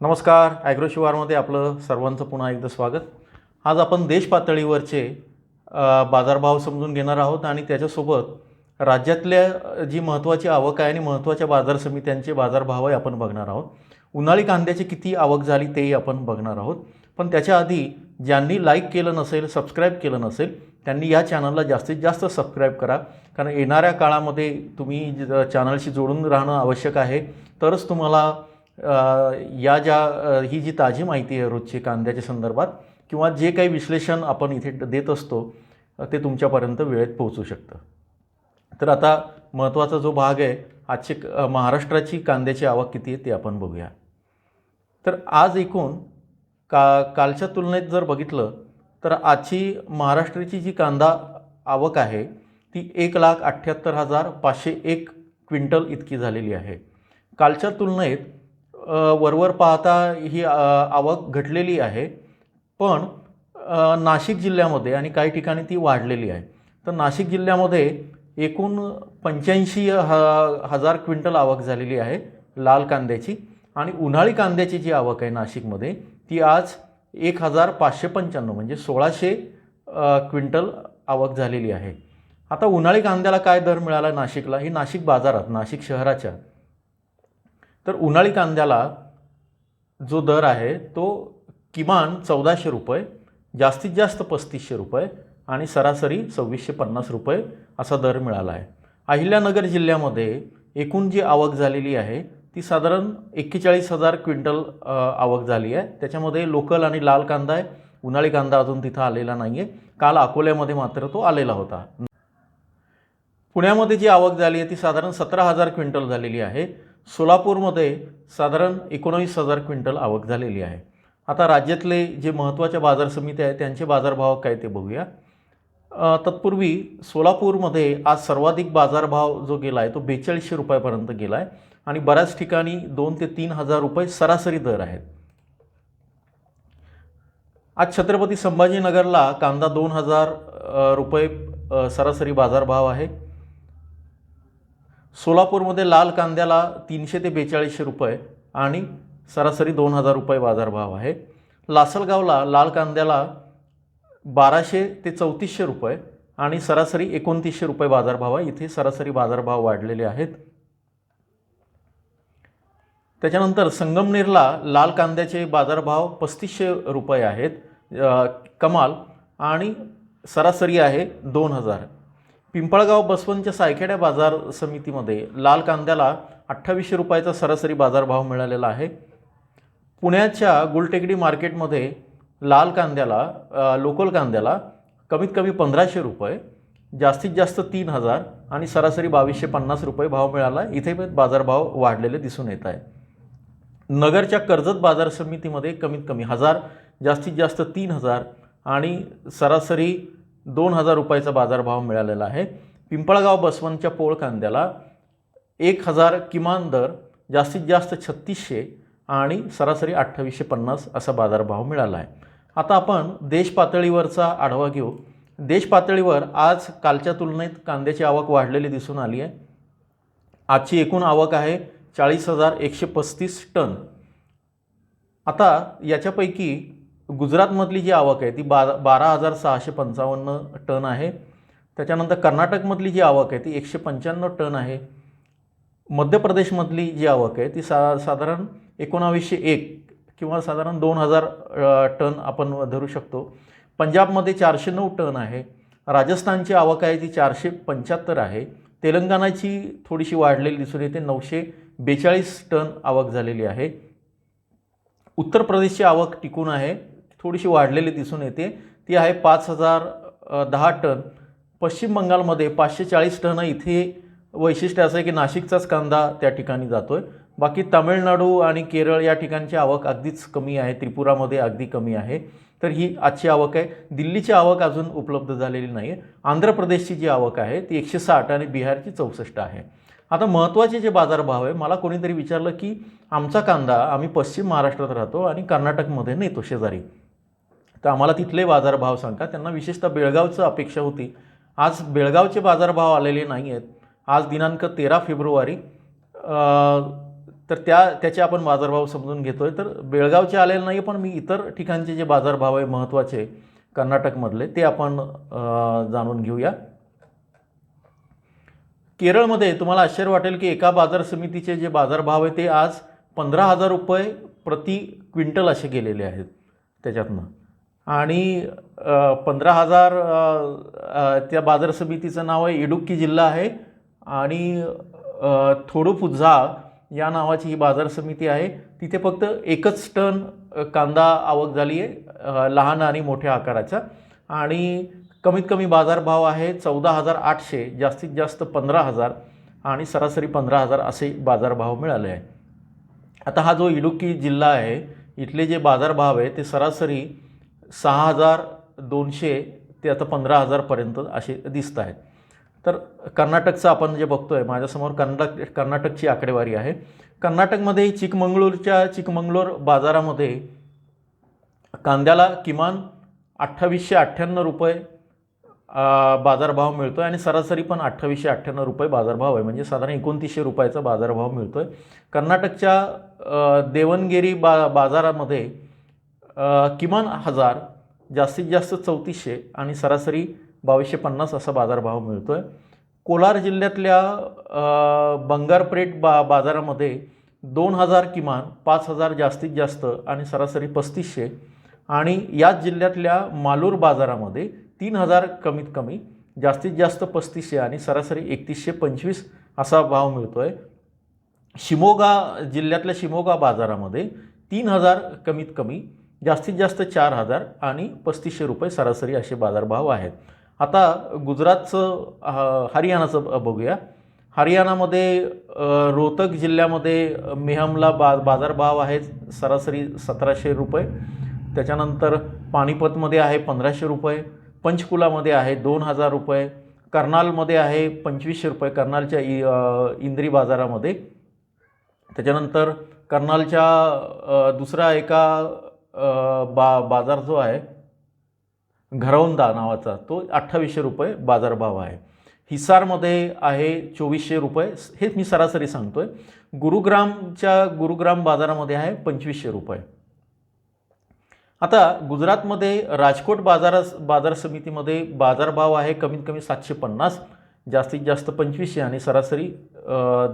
नमस्कार ॲग्रो शिवारमध्ये आपलं सर्वांचं पुन्हा एकदा स्वागत. आज आपण देश पातळीवरचे बाजारभाव समजून घेणार आहोत आणि त्याच्यासोबत राज्यातल्या जी महत्त्वाची आवक आहे आणि महत्त्वाच्या बाजार समित्यांचे बाजारभावही आपण बघणार आहोत. उन्हाळी कांद्याची किती आवक झाली तेही आपण बघणार आहोत. पण त्याच्या आधी ज्यांनी लाईक केलं नसेल सबस्क्राईब केलं नसेल त्यांनी या चॅनलला जास्तीत जास्त सबस्क्राईब करा. कारण येणाऱ्या काळामध्ये तुम्ही ज- चॅनलशी जोडून राहणं आवश्यक आहे. तरच तुम्हाला या ज्या ही जी ताजी माहिती आहे रोजची कांद्याच्या संदर्भात किंवा जे काही विश्लेषण आपण इथे देत असतो ते तुमच्यापर्यंत वेळेत पोहोचू शकतं. तर आता महत्त्वाचा जो भाग आहे आजची महाराष्ट्राची कांद्याची आवक किती आहे ते आपण बघूया. तर आज एकूण का कालच्या तुलनेत जर बघितलं तर आजची महाराष्ट्राची जी कांदा आवक आहे ती एक लाख अठ्ठ्याहत्तर हजार पाचशे एक क्विंटल इतकी झालेली आहे. कालच्या तुलनेत वरवर पाहता ही आवक घटलेली आहे. पण नाशिक जिल्ह्यामध्ये आणि काही ठिकाणी ती वाढलेली आहे. तर नाशिक जिल्ह्यामध्ये एकूण पंच्याऐंशी ह हजार क्विंटल आवक झालेली आहे लाल कांद्याची. आणि उन्हाळी कांद्याची जी आवक आहे नाशिकमध्ये ती आज एक हजार पाचशे पंच्याण्णव म्हणजे सोळाशे क्विंटल आवक झालेली आहे. आता उन्हाळी कांद्याला काय दर मिळाला नाशिकला? ही नाशिक बाजारात नाशिक शहराच्या तर उन्हाळी कांद्याला जो दर आहे तो किमान चौदाशे रुपये जास्तीत जास्त पस्तीसशे रुपये आणि सरासरी सव्वीसशे पन्नास रुपये असा दर मिळाला आहे. अहिल्यानगर जिल्ह्यामध्ये एकूण जी आवक झालेली आहे ती साधारण एक्केचाळीस हजार क्विंटल आवक झाली आहे. त्याच्यामध्ये लोकल आणि लाल कांदा आहे. उन्हाळी कांदा अजून तिथं आलेला नाही आहे काल अकोल्यामध्ये मात्र तो आलेला होता. पुण्यामध्ये जी आवक झाली आहे ती साधारण सतरा हजार क्विंटल झालेली आहे. सोलापूरमध्ये साधारण एकोणावीस हजार क्विंटल आवक झालेली आहे. आता राज्यातले जे महत्त्वाच्या बाजार समित्या आहेत त्यांचे बाजारभाव काय ते बघूया. तत्पूर्वी सोलापूरमध्ये आज सर्वाधिक बाजारभाव जो गेला आहे तो बेचाळीसशे रुपयापर्यंत गेला आहे आणि बऱ्याच ठिकाणी दोन ते तीन हजार रुपये सरासरी दर आहेत. आज छत्रपती संभाजीनगरला कांदा दोन हजार रुपये सरासरी बाजारभाव आहे. सोलापूरमध्ये लाल कांद्याला तीनशे ते बेचाळीसशे रुपये आणि सरासरी दोन हजार रुपये बाजारभाव आहे. लासलगावला लाल कांद्याला बाराशे ते चौतीसशे रुपये आणि सरासरी एकोणतीसशे रुपये बाजारभाव आहे. इथे सरासरी बाजारभाव वाढलेले आहेत. त्याच्यानंतर संगमनेरला लाल कांद्याचे बाजारभाव पस्तीसशे रुपये आहेत. कमाल आणि सरासरी आहे दोन हजार. पिंपळगाव बसवनच्या सायखेड्या बाजार समितीमध्ये लाल कांद्याला अठ्ठावीसशे रुपयाचा सरासरी बाजारभाव मिळालेला आहे. पुण्याच्या गुलटेकडी मार्केटमध्ये लाल कांद्याला लोकल कांद्याला कमीत कमी पंधराशे रुपये जास्तीत जास्त तीन हजार आणि सरासरी बावीसशे पन्नास रुपये भाव मिळाला. इथे पण बाजारभाव वाढलेले दिसून येत आहे. नगरच्या कर्जत बाजार समितीमध्ये कमीत कमी हजार जास्तीत जास्त तीन हजार आणि सरासरी दोन हजार रुपयाचा बाजारभाव मिळालेला आहे. पिंपळगाव बसवंतच्या पोळ कांद्याला एक हजार किमान दर जास्तीत जास्त छत्तीसशे आणि सरासरी अठ्ठावीसशे पन्नास असा बाजारभाव मिळाला आहे. आता आपण देश पातळीवरचा आढावा घेऊ. देश पातळीवर आज कालच्या तुलनेत कांद्याची आवक वाढलेली दिसून आली आहे. आजची एकूण आवक आहे चाळीस हजार एकशे पस्तीस टन. आता याच्यापैकी गुजरातमधली जी आवक आहे ती बारा बारा हजार सहाशे पंचावन्न टन आहे. त्याच्यानंतर कर्नाटकमधली जी आवक आहे ती एकशे पंच्याण्णव टन आहे. मध्य प्रदेशमधली जी आवक आहे ती सा साधारण एकोणावीसशे एक किंवा साधारण दोन हजार टन आपण धरू शकतो. पंजाबमध्ये चारशे नऊ टन आहे. राजस्थानची आवक आहे ती चारशे पंच्याहत्तर आहे. तेलंगणाची थोडीशी वाढलेली दिसून येते नऊशे बेचाळीस टन आवक झालेली आहे. उत्तर प्रदेशची आवक टिकून आहे. थोडीशी वाढलेली दिसून येते. ती आहे पाच हजार दहा टन. पश्चिम बंगालमध्ये पाचशे चाळीस टन इथे वैशिष्ट्य असं आहे की नाशिकचाच कांदा त्या ठिकाणी जातो आहे बाकी तामिळनाडू आणि केरळ या ठिकाणची आवक अगदीच कमी आहे. त्रिपुरामध्ये अगदी कमी आहे. तर ही आजची आवक आहे. दिल्लीची आवक अजून उपलब्ध झालेली नाही आहे आंध्र प्रदेशची जी आवक आहे ती एकशे साठ आणि बिहारची चौसष्ट आहे. आता महत्त्वाचे जे बाजारभाव आहे मला कोणीतरी विचारलं की आमचा कांदा आम्ही पश्चिम महाराष्ट्रात राहतो आणि कर्नाटकमध्ये नेतो शेजारी. तर आम्हाला तिथले बाजारभाव सांगा. त्यांना विशेषतः बेळगावचं अपेक्षा होती. आज बेळगावचे बाजारभाव आलेले नाही आहेत आज दिनांक तेरा फेब्रुवारी तर त्या त्याचे आपण बाजारभाव समजून घेतो आहे तर बेळगावचे आलेले नाही पण मी इतर ठिकाणचे जे बाजारभाव आहे महत्त्वाचे कर्नाटकमधले ते आपण जाणून घेऊया. केरळमध्ये तुम्हाला आश्चर्य वाटेल की एका बाजार समितीचे जे बाजारभाव आहे ते आज पंधरा हजार रुपये प्रति क्विंटल असे गेलेले आहेत. त्याच्यातनं आणि पंधरा हजार त्या बाजार समितीचं नाव आहे इडुक्की जिल्हा आहे. आणि थोडुपुझा या नावाची ही बाजार समिती आहे. तिथे फक्त एकच टन कांदा आवक झाली आहे लहान आणि मोठ्या आकाराचा आणि कमीत कमी बाजारभाव आहे चौदा हजार आठशे जास्तीत जास्त पंधरा हजार आणि सरासरी पंधरा हजार असे बाजारभाव मिळाले आहे. आता हा जो इडुक्की जिल्हा आहे इथले जे बाजारभाव आहे ते सरासरी सहा हजार दोनशे ते आता पंधरा हजारपर्यंत असे दिसत आहेत. तर कर्नाटकचं आपण जे बघतो आहे माझ्यासमोर कर्नाटक कर्नाटकची आकडेवारी आहे. कर्नाटकमध्ये चिकमंगळूरच्या चिकमंगळूर बाजारामध्ये कांद्याला किमान अठ्ठावीसशे अठ्ठ्याण्णव रुपये बाजारभाव मिळतो आहे आणि सरासरी पण अठ्ठावीसशे अठ्ठ्याण्णव रुपये बाजारभाव आहे. म्हणजे साधारण एकोणतीसशे रुपयाचा बाजारभाव मिळतो आहे कर्नाटकच्या देवनगिरी देवणगिरी बा बाजारामध्ये किमान हजार जास्तीत जास्त चौतीसशे आणि सरासरी बावीसशे पन्नास असा बाजारभाव मिळतो आहे कोलार जिल्ह्यातल्या बंगारपेठ बा बाजारामध्ये दोन हजार किमान पाच हजार जास्तीत जास्त आणि सरासरी पस्तीसशे आणि याच जिल्ह्यातल्या मालूर बाजारामध्ये तीन हजार कमीत कमी जास्तीत जास्त पस्तीसशे आणि सरासरी एकतीसशे पंचवीस असा भाव मिळतो आहे शिमोगा जिल्ह्यातल्या शिमोगा बाजारामध्ये तीन हजार कमीत कमी जास्तीत जास्त चार हजार आणि पस्तीसशे रुपये सरासरी असे बाजारभाव आहेत. आता गुजरातचं हरियाणाचं ब- बघूया. हरियाणामध्ये रोहतक जिल्ह्यामध्ये मेहमला बा बाजारभाव आहे सरासरी सतराशे रुपये. त्याच्यानंतर पानिपतमध्ये आहे पंधराशे रुपये. पंचकुलामध्ये आहे दोन हजार रुपये. कर्नालमध्ये आहे पंचवीसशे रुपये. कर्नालच्या इ इंद्री बाजारामध्ये. त्याच्यानंतर कर्नालच्या दुसरा एका बा बाजार जो आहे घरौंदा नावाचा तो अठ्ठावीसशे रुपये बाजारभाव आहे. हिसारमध्ये आहे चोवीसशे रुपये हे मी सरासरी सांगतो आहे गुरुग्रामच्या गुरुग्राम बाजारामध्ये आहे पंचवीसशे रुपये. आता गुजरातमध्ये राजकोट बाजार बाजार समितीमध्ये बाजारभाव आहे कमीत कमी सातशे पन्नास जास्तीत जास्त पंचवीसशे आणि सरासरी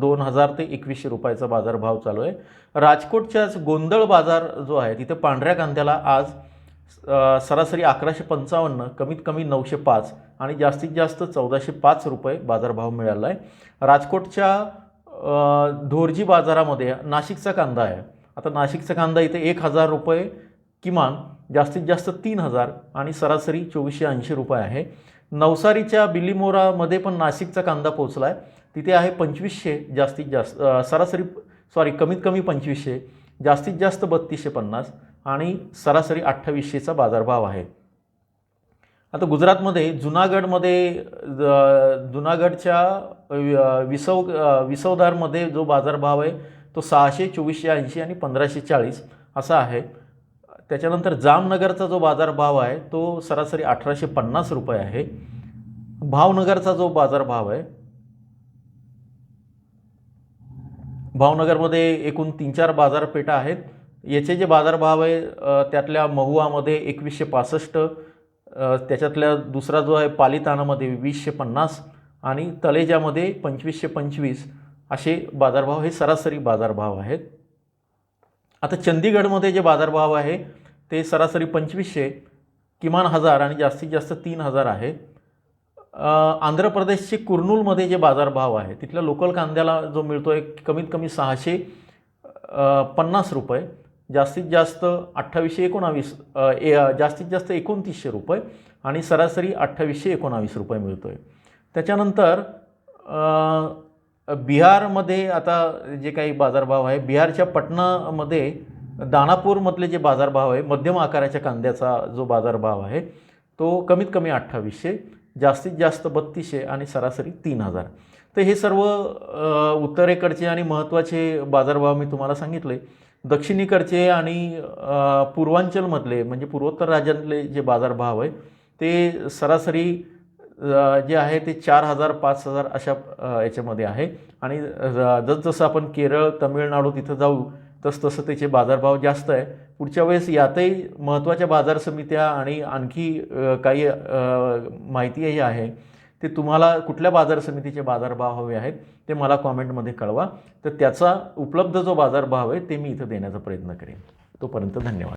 दोन हजार ते एकवीसशे रुपयाचा बाजारभाव चालू आहे. राजकोटच्याच गोंधळ बाजार जो आहे तिथे पांढऱ्या कांद्याला आज सरासरी अकराशे पंचावन्न कमीत कमी नऊशे पाच आणि जास्तीत जास्त चौदाशे पाच रुपये बाजारभाव मिळाला आहे. राजकोटच्या धोरजी बाजारामध्ये नाशिकचा कांदा आहे. आता नाशिकचा कांदा इथे एक हजार रुपये किमान जास्तीत जास्त तीन हजार आणि सरासरी चोवीसशे ऐंशी रुपये आहे. नवसारीच्या बिल्लीमोरामध्ये पण नाशिकचा कांदा पोचला आहे. तिथे आहे पंचवीसशे जास्तीत जास्त सरासरी सॉरी कमीत कमी पंचवीसशे जास्तीत जास्त बत्तीसशे पन्नास आणि सरासरी अठ्ठावीसशेचा बाजारभाव आहे. आता गुजरातमध्ये जुनागडमध्ये जुनागडच्या विसव विसवदारमध्ये जो बाजारभाव आहे तो सहाशे चोवीसशे ऐंशी आणि पंधराशे चाळीस असा आहे. त्याच्यानंतर जामनगरचा जो बाजारभाव आहे तो सरासरी अठराशे पन्नास रुपये आहे. भावनगरचा जो बाजारभाव आहे भावनगरमध्ये एकूण तीन चार बाजारपेठा आहेत. याचे जे बाजारभाव आहे त्यातल्या महुआमध्ये एकवीसशे पासष्ट त्याच्यातल्या दुसरा जो आहे पालितानामध्ये वीसशे पन्नास आणि तलेजामध्ये पंचवीसशे पंचवीस असे बाजारभाव हे सरासरी बाजारभाव आहेत. आता चंदीगडमध्ये जे बाजारभाव आहे ते सरासरी पंचवीसशे किमान हजार आणि जास्तीत जास्त तीन हजार आहे. आंध्र प्रदेशचे कुर्नूलमध्ये जे बाजारभाव आहे तिथल्या लोकल कांद्याला जो मिळतो आहे कमीत कमी सहाशे पन्नास रुपये जास्तीत जास्त अठ्ठावीसशे एकोणावीस ए जास्तीत जास्त एकोणतीसशे रुपये आणि सरासरी अठ्ठावीसशे एकोणावीस रुपये मिळतो आहे त्याच्यानंतर बिहारमध्ये आता जे काही बाजारभाव आहे बिहारच्या पटनामध्ये दानापूरमधले जे बाजारभाव आहे मध्यम आकाराच्या कांद्याचा जो बाजारभाव आहे तो कमीत कमी अठ्ठावीसशे जास्तीत जास्त बत्तीसशे आणि सरासरी तीन हजार. तर हे सर्व उत्तरेकडचे आणि महत्त्वाचे बाजारभाव मी तुम्हाला सांगितले. दक्षिणेकडचे आणि पूर्वांचलमधले म्हणजे पूर्वोत्तर राज्यातले जे बाजारभाव आहे ते सरासरी जे आहे ते चार हजार पाच हजार अशा याच्यामध्ये आहे. आणि जसजसं आपण केरळ तमिळनाडू तिथं जाऊ तसतसं त्याचे बाजारभाव जास्त आहे. पुढच्या वेळेस यातही महत्त्वाच्या बाजार समित्या आणि आणखी काही माहितीही आहे ते तुम्हाला कुठल्या बाजार समितीचे बाजारभाव हवे आहेत ते मला कॉमेंटमध्ये कळवा. तर त्याचा उपलब्ध जो बाजारभाव आहे ते मी इथं देण्याचा प्रयत्न करेन. तोपर्यंत धन्यवाद.